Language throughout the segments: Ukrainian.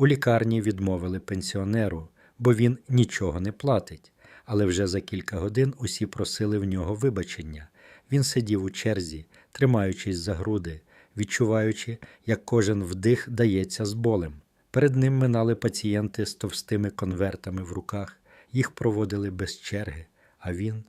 У лікарні відмовили пенсіонеру, бо він нічого не платить. Але вже за кілька годин усі просили в нього вибачення. Він сидів у черзі, тримаючись за груди, відчуваючи, як кожен вдих дається з болем. Перед ним минали пацієнти з товстими конвертами в руках, їх проводили без черги, а він.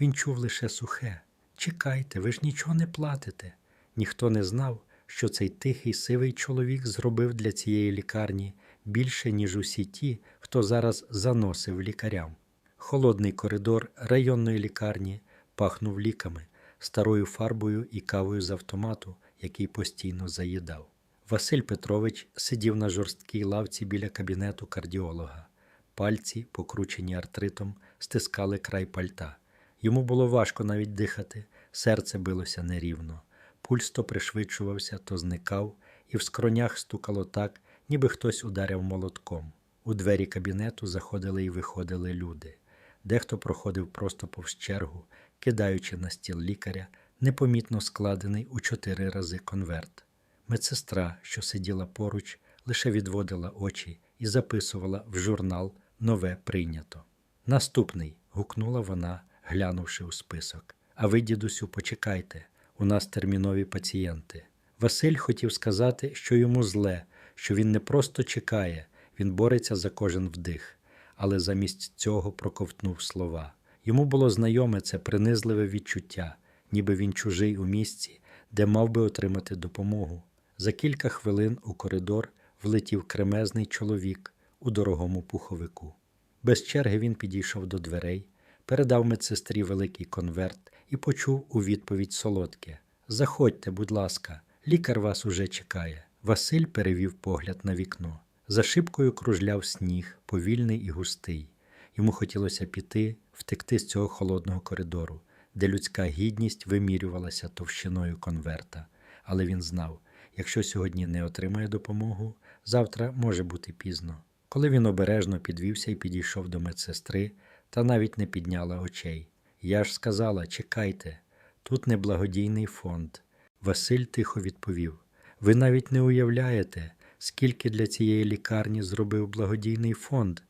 Він чув лише сухе. Чекайте, ви ж нічого не платите. Ніхто не знав, що цей тихий сивий чоловік зробив для цієї лікарні більше, ніж усі ті, хто зараз заносив лікарям. Холодний коридор районної лікарні пахнув ліками, старою фарбою і кавою з автомату, який постійно заїдав. Василь Петрович сидів на жорсткій лавці біля кабінету кардіолога. Пальці, покручені артритом, стискали край пальта. Йому було важко навіть дихати, серце билося нерівно. Пульс то пришвидшувався, то зникав, і в скронях стукало так, ніби хтось ударив молотком. У двері кабінету заходили і виходили люди. Дехто проходив просто повз чергу, кидаючи на стіл лікаря непомітно складений у чотири рази конверт. Медсестра, що сиділа поруч, лише відводила очі і записувала в журнал нове прийнято. Наступний. гукнула вона, глянувши у список. А ви, дідусю, почекайте, у нас термінові пацієнти. Василь хотів сказати, що йому зле, що він не просто чекає, він бореться за кожен вдих, але замість цього проковтнув слова. Йому було знайоме це принизливе відчуття, ніби він чужий у місці, де мав би отримати допомогу. За кілька хвилин у коридор влетів кремезний чоловік у дорогому пуховику. Без черги він підійшов до дверей, передав медсестрі великий конверт і почув у відповідь солодке: Заходьте, будь ласка, лікар вас уже чекає. Василь перевів погляд на вікно. За шибкою кружляв сніг, повільний і густий. Йому хотілося піти, втекти з цього холодного коридору, де людська гідність вимірювалася товщиною конверта. Але він знав, якщо сьогодні не отримає допомогу, завтра може бути пізно. Коли він обережно підвівся і підійшов до медсестри, та навіть не підняла очей. Я ж сказала, чекайте, тут не благодійний фонд. Василь тихо відповів: Ви навіть не уявляєте, скільки для цієї лікарні зробив благодійний фонд.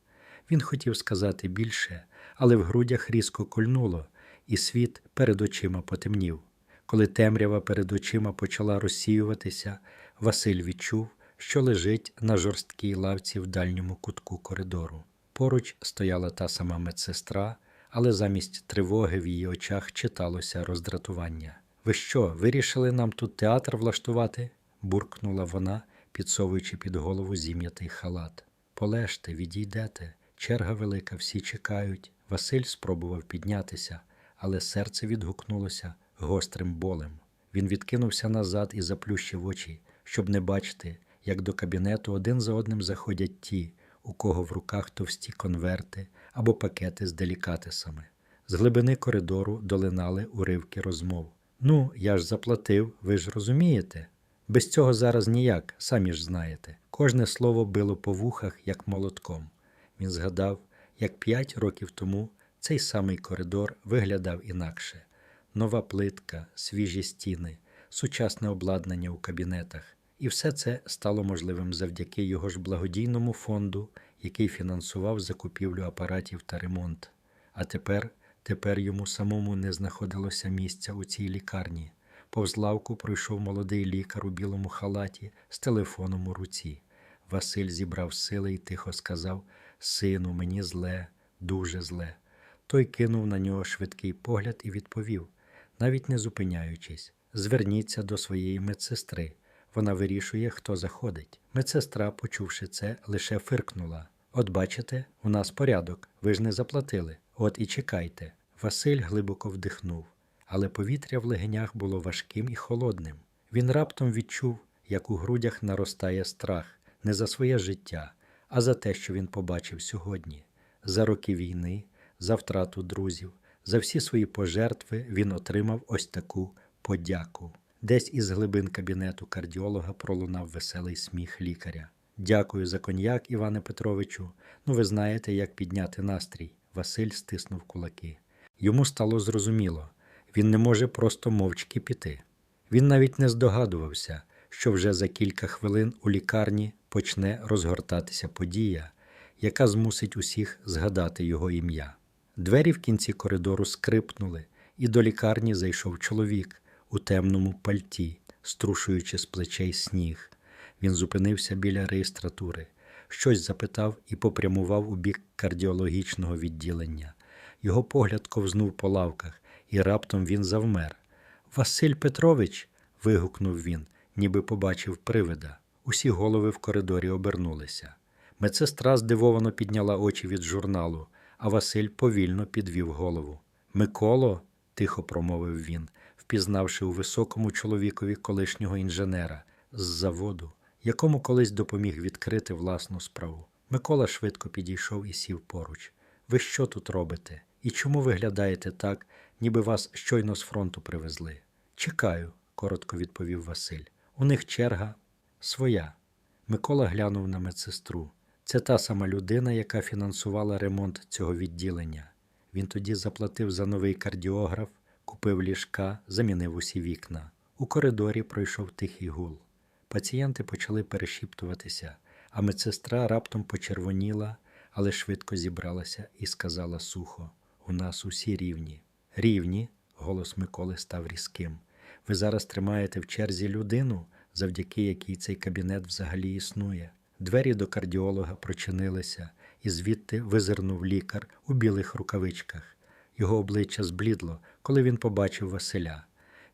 Він хотів сказати більше, але в грудях різко кольнуло, і світ перед очима потемнів. Коли темрява перед очима почала розсіюватися, Василь відчув, що лежить на жорсткій лавці в дальньому кутку коридору. Поруч стояла та сама медсестра, але замість тривоги в її очах читалося роздратування. Ви що, вирішили нам тут театр влаштувати? буркнула вона, підсовуючи під голову зім'ятий халат. Полежте, відійдете. Черга велика, всі чекають. Василь спробував піднятися, але серце відгукнулося гострим болем. Він відкинувся назад і заплющив очі, щоб не бачити, як до кабінету один за одним заходять ті, у кого в руках товсті конверти або пакети з делікатесами. З глибини коридору долинали уривки розмов. Ну, я ж заплатив, ви ж розумієте? Без цього зараз ніяк, самі ж знаєте. Кожне слово било по вухах, як молотком. Він згадав, як п'ять років тому цей самий коридор виглядав інакше: нова плитка, свіжі стіни, сучасне обладнання у кабінетах. І все це стало можливим завдяки його ж благодійному фонду, який фінансував закупівлю апаратів та ремонт. А тепер, тепер йому самому не знаходилося місця у цій лікарні. Повз лавку пройшов молодий лікар у білому халаті з телефоном у руці. Василь зібрав сили і тихо сказав: Сину, мені зле, дуже зле. Той кинув на нього швидкий погляд і відповів, навіть не зупиняючись, зверніться до своєї медсестри. Вона вирішує, хто заходить. Медсестра, почувши це, лише фиркнула. От бачите, у нас порядок, ви ж не заплатили. От і чекайте. Василь глибоко вдихнув, але повітря в легенях було важким і холодним. Він раптом відчув, як у грудях наростає страх не за своє життя, а за те, що він побачив сьогодні. За роки війни, за втрату друзів, за всі свої пожертви він отримав ось таку подяку. Десь із глибин кабінету кардіолога пролунав веселий сміх лікаря. Дякую за коньяк, Іване Петровичу. Ну, ви знаєте, як підняти настрій. Василь стиснув кулаки. Йому стало зрозуміло, він не може просто мовчки піти. Він навіть не здогадувався, що вже за кілька хвилин у лікарні почне розгортатися подія, яка змусить усіх згадати його ім'я. Двері в кінці коридору скрипнули, і до лікарні зайшов чоловік у темному пальті, струшуючи з плечей сніг. Він зупинився біля реєстратури, щось запитав і попрямував у бік кардіологічного відділення. Його погляд ковзнув по лавках, і раптом він завмер. Василь Петрович. вигукнув він, ніби побачив привида. Усі голови в коридорі обернулися. Медсестра здивовано підняла очі від журналу, а Василь повільно підвів голову. Миколо, тихо промовив він, впізнавши у високому чоловікові колишнього інженера з заводу, якому колись допоміг відкрити власну справу. Микола швидко підійшов і сів поруч. Ви що тут робите? І чому виглядаєте так, ніби вас щойно з фронту привезли? Чекаю, коротко відповів Василь. У них черга своя. Микола глянув на медсестру. Це та сама людина, яка фінансувала ремонт цього відділення. Він тоді заплатив за новий кардіограф, купив ліжка, замінив усі вікна. У коридорі пройшов тихий гул. Пацієнти почали перешіптуватися, а медсестра раптом почервоніла, але швидко зібралася і сказала сухо: У нас усі рівні. Рівні, голос Миколи став різким. Ви зараз тримаєте в черзі людину, завдяки якій цей кабінет взагалі існує. Двері до кардіолога прочинилися, і звідти визирнув лікар у білих рукавичках. Його обличчя зблідло, коли він побачив Василя.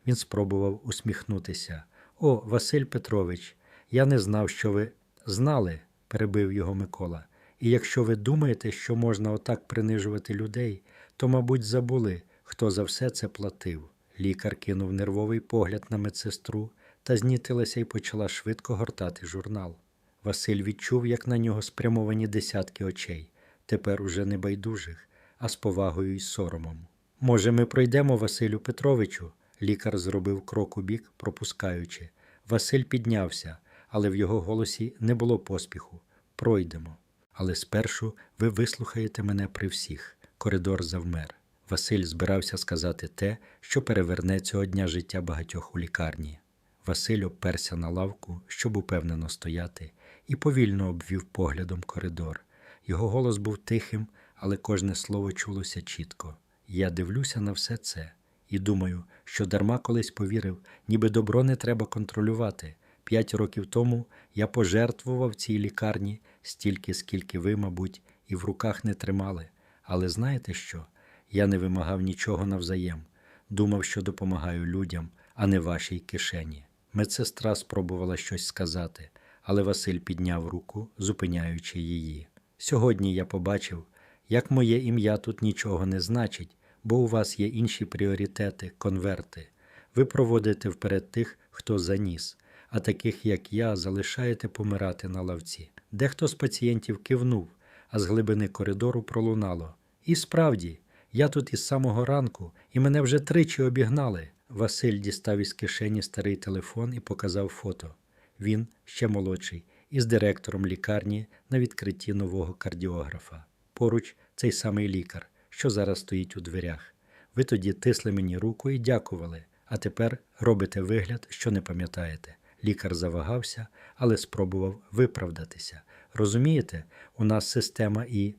Він спробував усміхнутися. О, Василь Петрович, я не знав, що ви знали, перебив його Микола. І якщо ви думаєте, що можна отак принижувати людей, то, мабуть, забули, хто за все це платив. Лікар кинув нервовий погляд на медсестру та знітилася і почала швидко гортати журнал. Василь відчув, як на нього спрямовані десятки очей, тепер уже не байдужих, а з повагою й соромом. Може, ми пройдемо Василю Петровичу? Лікар зробив крок у бік, пропускаючи. Василь піднявся, але в його голосі не було поспіху. Пройдемо. Але спершу ви вислухаєте мене при всіх. Коридор завмер. Василь збирався сказати те, що переверне цього дня життя багатьох у лікарні. Василь обперся на лавку, щоб упевнено стояти, і повільно обвів поглядом коридор. Його голос був тихим, але кожне слово чулося чітко. Я дивлюся на все це і думаю, що дарма колись повірив, ніби добро не треба контролювати. П'ять років тому я пожертвував цій лікарні стільки, скільки ви, мабуть, і в руках не тримали. Але знаєте що? Я не вимагав нічого навзаєм, думав, що допомагаю людям, а не вашій кишені. Медсестра спробувала щось сказати, але Василь підняв руку, зупиняючи її. Сьогодні я побачив, як моє ім'я тут нічого не значить, бо у вас є інші пріоритети, конверти. Ви проводите вперед тих, хто заніс, а таких, як я, залишаєте помирати на лавці. Дехто з пацієнтів кивнув, а з глибини коридору пролунало. І справді, я тут із самого ранку, і мене вже тричі обігнали. Василь дістав із кишені старий телефон і показав фото. Він ще молодший, із директором лікарні на відкритті нового кардіографа. Поруч цей самий лікар, що зараз стоїть у дверях. Ви тоді тисли мені руку і дякували, а тепер робите вигляд, що не пам'ятаєте. Лікар завагався, але спробував виправдатися. Розумієте, у нас система і.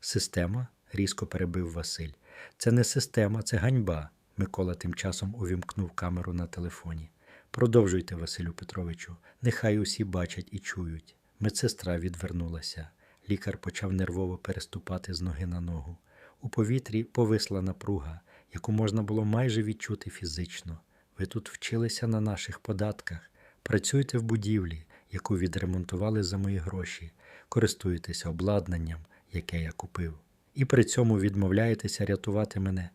Система? різко перебив Василь. Це не система, це ганьба. Микола тим часом увімкнув камеру на телефоні. Продовжуйте, Василю Петровичу, нехай усі бачать і чують. Медсестра відвернулася. Лікар почав нервово переступати з ноги на ногу. У повітрі повисла напруга, яку можна було майже відчути фізично. Ви тут вчилися на наших податках, працюєте в будівлі, яку відремонтували за мої гроші, користуєтеся обладнанням, яке я купив, і при цьому відмовляєтеся рятувати мене,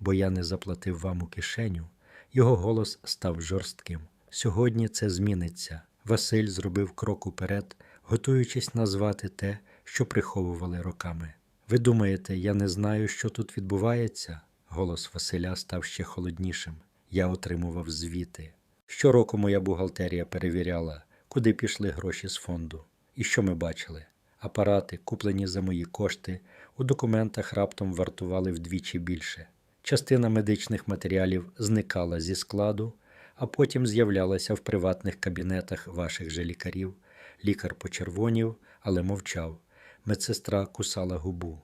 бо я не заплатив вам у кишеню. Його голос став жорстким. Сьогодні це зміниться. Василь зробив крок уперед, готуючись назвати те, що приховували роками. Ви думаєте, я не знаю, що тут відбувається? Голос Василя став ще холоднішим. Я отримував звіти. Щороку моя бухгалтерія перевіряла, куди пішли гроші з фонду. І що ми бачили? Апарати, куплені за мої кошти, у документах раптом вартували вдвічі більше. Частина медичних матеріалів зникала зі складу, а потім з'являлася в приватних кабінетах ваших же лікарів. Лікар почервонів, але мовчав. Медсестра кусала губу.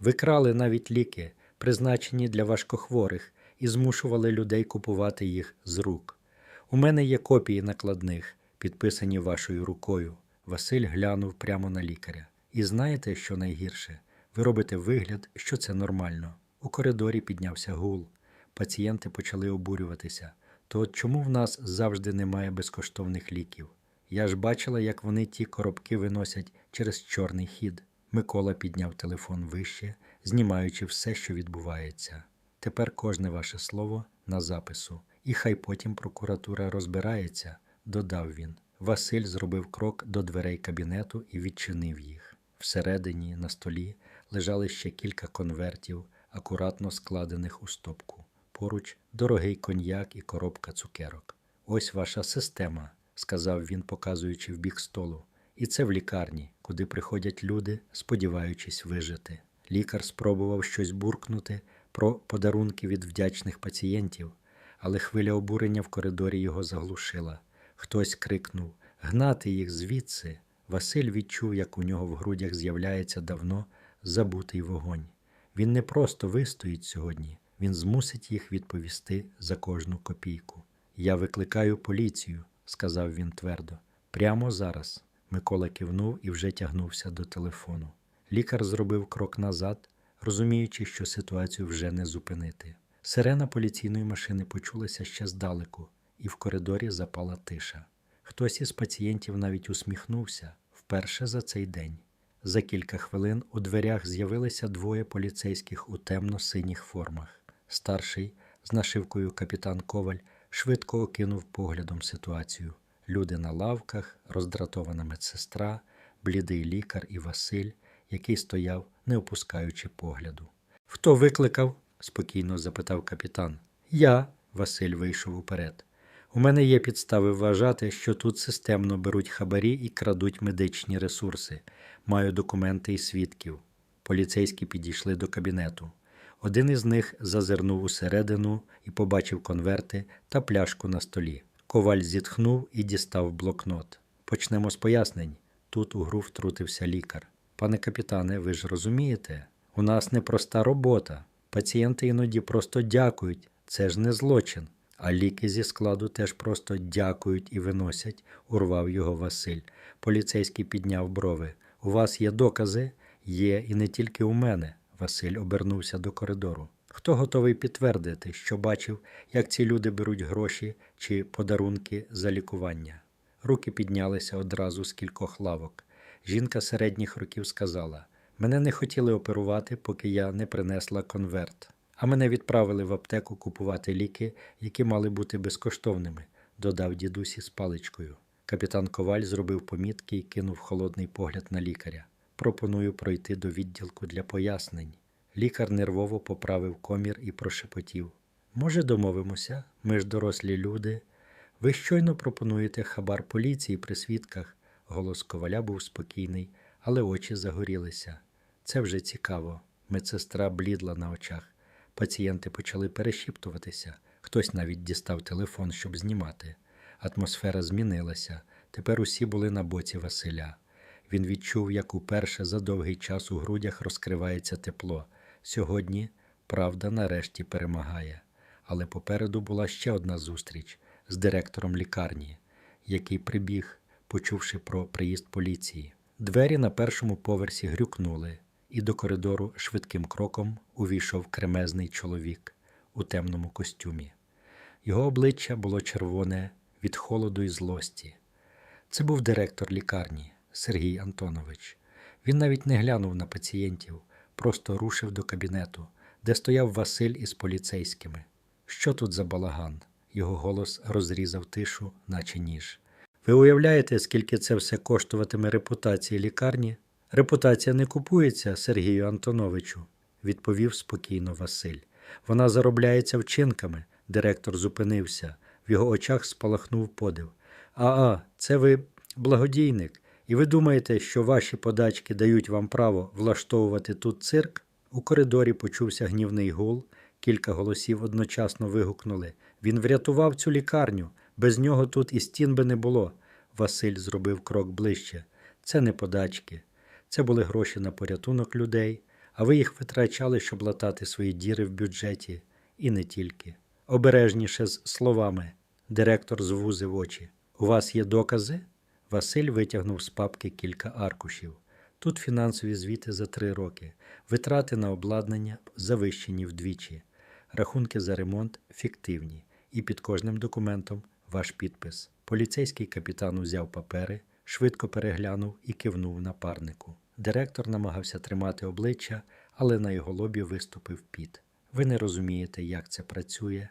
Ви крали навіть ліки, призначені для важкохворих, і змушували людей купувати їх з рук. У мене є копії накладних, підписані вашою рукою. Василь глянув прямо на лікаря. І знаєте, що найгірше? Ви робите вигляд, що це нормально. У коридорі піднявся гул. Пацієнти почали обурюватися. То чому в нас завжди немає безкоштовних ліків? Я ж бачила, як вони ті коробки виносять через чорний хід. Микола підняв телефон вище, знімаючи все, що відбувається. Тепер кожне ваше слово на запису, і хай потім прокуратура розбирається, додав він. Василь зробив крок до дверей кабінету і відчинив їх. Всередині, на столі, лежали ще кілька конвертів, акуратно складених у стопку. Поруч дорогий коньяк і коробка цукерок. Ось ваша система, сказав він, показуючи в бік столу. І це в лікарні, куди приходять люди, сподіваючись вижити. Лікар спробував щось буркнути про подарунки від вдячних пацієнтів, але хвиля обурення в коридорі його заглушила. Хтось крикнув Гнати їх звідси. Василь відчув, як у нього в грудях з'являється давно забутий вогонь. Він не просто вистоїть сьогодні, він змусить їх відповісти за кожну копійку. Я викликаю поліцію, сказав він твердо. Прямо зараз. Микола кивнув і вже тягнувся до телефону. Лікар зробив крок назад, розуміючи, що ситуацію вже не зупинити. Сирена поліційної машини почулася ще здалеку, і в коридорі запала тиша. Хтось із пацієнтів навіть усміхнувся вперше за цей день. За кілька хвилин у дверях з'явилися двоє поліцейських у темно-синіх формах. Старший, з нашивкою капітан Коваль, швидко окинув поглядом ситуацію. Люди на лавках, роздратована медсестра, блідий лікар і Василь, який стояв, не опускаючи погляду. Хто викликав? спокійно запитав капітан. Я, Василь вийшов уперед. У мене є підстави вважати, що тут системно беруть хабарі і крадуть медичні ресурси. Маю документи і свідків. Поліцейські підійшли до кабінету. Один із них зазирнув усередину і побачив конверти та пляшку на столі. Коваль зітхнув і дістав блокнот. Почнемо з пояснень. Тут у гру втрутився лікар. Пане капітане, ви ж розумієте, у нас непроста робота. Пацієнти іноді просто дякують, це ж не злочин. А ліки зі складу теж просто дякують і виносять, урвав його Василь. Поліцейський підняв брови. У вас є докази? Є, і не тільки у мене. Василь обернувся до коридору. Хто готовий підтвердити, що бачив, як ці люди беруть гроші чи подарунки за лікування? Руки піднялися одразу з кількох лавок. Жінка середніх років сказала: Мене не хотіли оперувати, поки я не принесла конверт. А мене відправили в аптеку купувати ліки, які мали бути безкоштовними, додав дідусь із паличкою. Капітан Коваль зробив помітки і кинув холодний погляд на лікаря. Пропоную пройти до відділку для пояснень. Лікар нервово поправив комір і прошепотів. Може, домовимося? Ми ж дорослі люди. Ви щойно пропонуєте хабар поліції при свідках. Голос коваля був спокійний, але очі загорілися. Це вже цікаво. Медсестра блідла на очах. Пацієнти почали перешіптуватися. Хтось навіть дістав телефон, щоб знімати. Атмосфера змінилася. Тепер усі були на боці Василя. Він відчув, як уперше за довгий час у грудях розкривається тепло. Сьогодні правда нарешті перемагає. Але попереду була ще одна зустріч з директором лікарні, який прибіг, почувши про приїзд поліції. Двері на першому поверсі грюкнули, і до коридору швидким кроком увійшов кремезний чоловік у темному костюмі. Його обличчя було червоне від холоду і злості. Це був директор лікарні Сергій Антонович. Він навіть не глянув на пацієнтів, просто рушив до кабінету, де стояв Василь із поліцейськими. Що тут за балаган? Його голос розрізав тишу, наче ніж. Ви уявляєте, скільки це все коштуватиме репутації лікарні? Репутація не купується, Сергію Антоновичу, відповів спокійно Василь. Вона заробляється вчинками. Директор зупинився. В його очах спалахнув подив. А, а, це ви благодійник. І ви думаєте, що ваші подачки дають вам право влаштовувати тут цирк? У коридорі почувся гнівний гул, кілька голосів одночасно вигукнули Він врятував цю лікарню. Без нього тут і стін би не було. Василь зробив крок ближче. Це не подачки. Це були гроші на порятунок людей, а ви їх витрачали, щоб латати свої діри в бюджеті. І не тільки. Обережніше з словами. Директор звузив очі. У вас є докази? Василь витягнув з папки кілька аркушів. Тут фінансові звіти за три роки, витрати на обладнання завищені вдвічі, рахунки за ремонт фіктивні, і під кожним документом ваш підпис. Поліцейський капітан узяв папери, швидко переглянув і кивнув напарнику. Директор намагався тримати обличчя, але на його лобі виступив піт. Ви не розумієте, як це працює.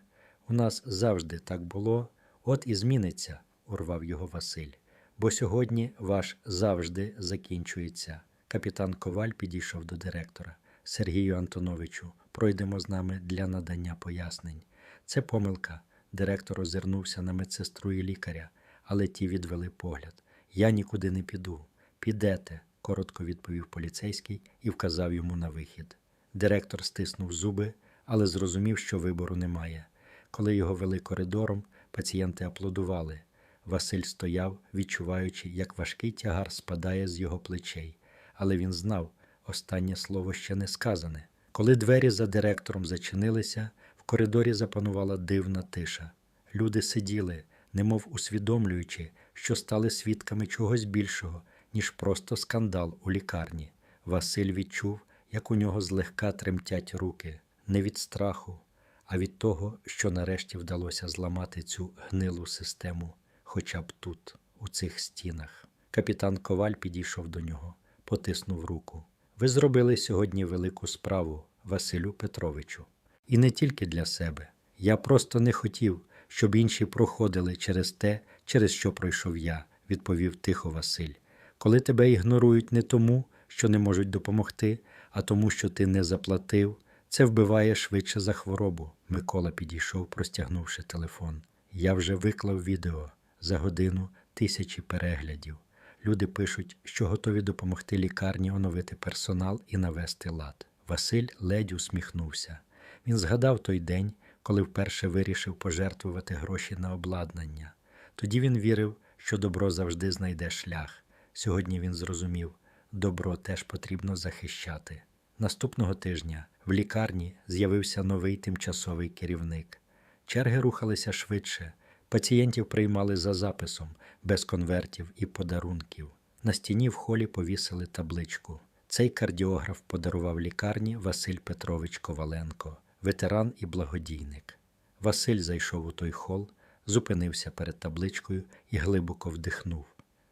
У нас завжди так було, от і зміниться, урвав його Василь. Бо сьогодні ваш завжди закінчується. Капітан Коваль підійшов до директора. Сергію Антоновичу, пройдемо з нами для надання пояснень. Це помилка. Директор озирнувся на медсестру і лікаря, але ті відвели погляд. Я нікуди не піду. Підете, коротко відповів поліцейський і вказав йому на вихід. Директор стиснув зуби, але зрозумів, що вибору немає. Коли його вели коридором, пацієнти аплодували. Василь стояв, відчуваючи, як важкий тягар спадає з його плечей, але він знав, останнє слово ще не сказане. Коли двері за директором зачинилися, в коридорі запанувала дивна тиша. Люди сиділи, немов усвідомлюючи, що стали свідками чогось більшого, ніж просто скандал у лікарні. Василь відчув, як у нього злегка тремтять руки, не від страху, а від того, що нарешті вдалося зламати цю гнилу систему, хоча б тут, у цих стінах. Капітан Коваль підійшов до нього, потиснув руку. Ви зробили сьогодні велику справу, Василю Петровичу. І не тільки для себе. Я просто не хотів, щоб інші проходили через те, через що пройшов я, відповів тихо Василь. Коли тебе ігнорують не тому, що не можуть допомогти, а тому, що ти не заплатив, це вбиває швидше за хворобу. Микола підійшов, простягнувши телефон. Я вже виклав відео за годину тисячі переглядів. Люди пишуть, що готові допомогти лікарні оновити персонал і навести лад. Василь ледь усміхнувся. Він згадав той день, коли вперше вирішив пожертвувати гроші на обладнання. Тоді він вірив, що добро завжди знайде шлях. Сьогодні він зрозумів, добро теж потрібно захищати. Наступного тижня в лікарні з'явився новий тимчасовий керівник. Черги рухалися швидше. Пацієнтів приймали за записом, без конвертів і подарунків. На стіні в холі повісили табличку. Цей кардіограф подарував лікарні Василь Петрович Коваленко, ветеран і благодійник. Василь зайшов у той хол, зупинився перед табличкою і глибоко вдихнув.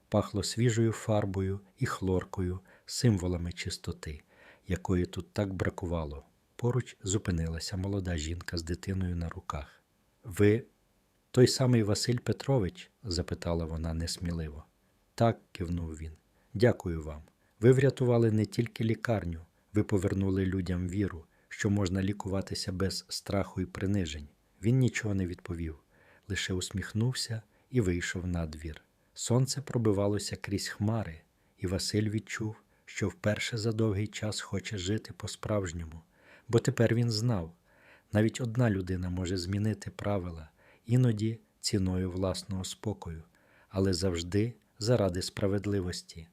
Пахло свіжою фарбою і хлоркою, символами чистоти, якої тут так бракувало. Поруч зупинилася молода жінка з дитиною на руках. Ви той самий Василь Петрович? запитала вона несміливо. Так, кивнув він. Дякую вам. Ви врятували не тільки лікарню, ви повернули людям віру, що можна лікуватися без страху і принижень. Він нічого не відповів, лише усміхнувся і вийшов на двір. Сонце пробивалося крізь хмари, і Василь відчув, що вперше за довгий час хоче жити по-справжньому, бо тепер він знав, навіть одна людина може змінити правила, іноді ціною власного спокою, але завжди заради справедливості.